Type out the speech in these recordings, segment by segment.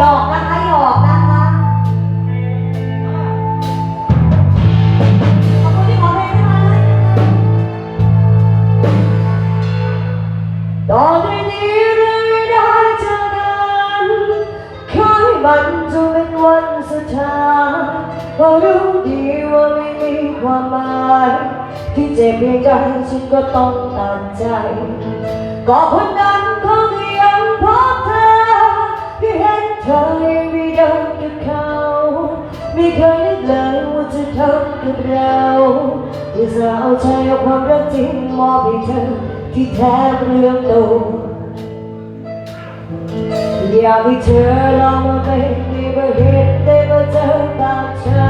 หยอกนะคะหยอกนะคะขอบคุณที่ขอเพลงนะคะตอนนี้เราได้เจอกันค่มันจะเป็นวันสุดท้ายเพราะรู้ดีว่าไม่มีความหมายที่เจ็บใจฉันก็ต้องตัดใจก็คนนั้นเขามี เราอย่าจะเอาใจเอาความรักจริงมอบให้เธอที่แท้เรื่องโตอยากให้เธอลองมาเป็นมีประเหตุได้มาเจอตาเธอ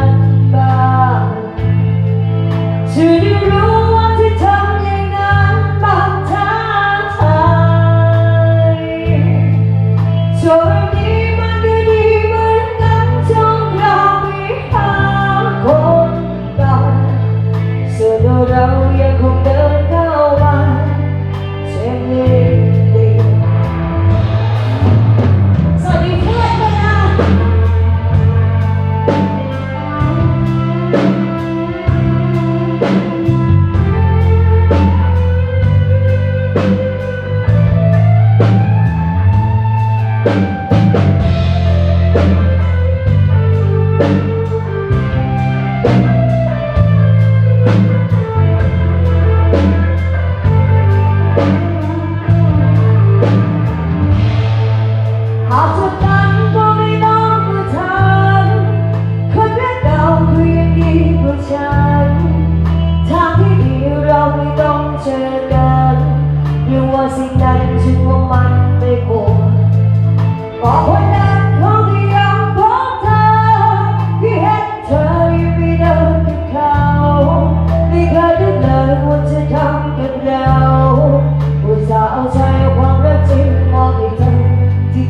Hot to find.